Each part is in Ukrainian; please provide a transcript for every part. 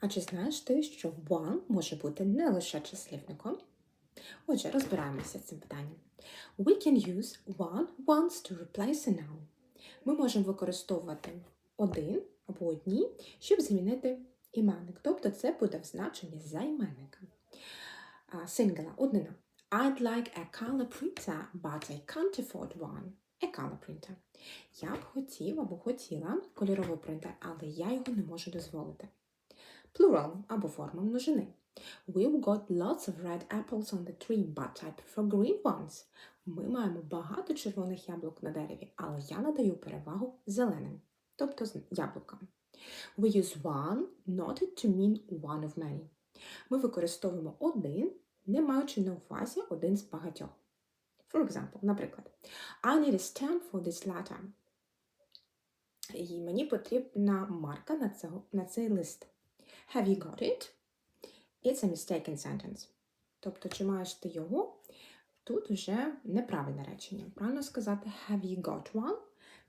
А чи знаєш ти, що one може бути не лише числівником? Отже, розбираємося з цим питанням. We can use one once to replace a noun. Ми можемо використовувати один або одні, щоб замінити іменник. Тобто це буде в значенні займенника. А, Singular – однина. I'd like a color printer, but I can't afford one. A color printer. Я б хотів або хотіла кольоровий принтер, але я його не можу дозволити. Plural або форма множини. We've got lots of red apples on the tree, but I prefer green ones. Ми маємо багато червоних яблук на дереві, але я надаю перевагу зеленим, тобто з яблукам. We use one not to mean one of many. Ми використовуємо один, не маючи на увазі один з багатьох. For example, наприклад, I need a stamp for this letter. І мені потрібна марка на цей лист. Have you got it? It's a mistaken sentence. Тобто, чи маєш ти його? Тут вже неправильне речення. Правильно сказати have you got one?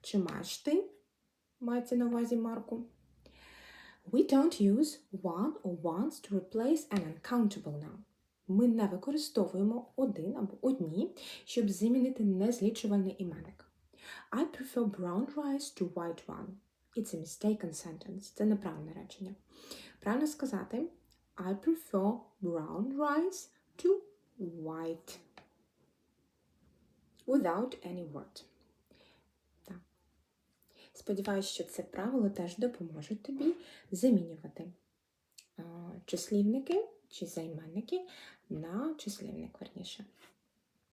Чи маєш ти? Мається на увазі марку. We don't use one or ones to replace an uncountable noun. Ми не використовуємо один або одні, щоб замінити незлічувальний іменник. I prefer brown rice to white one. It's a mistaken sentence. Це неправильне речення. Правильно сказати I prefer brown rice to white. Without any word. Так. Сподіваюсь, що це правило теж допоможе тобі замінювати числівники чи займенники на числівник, верніше.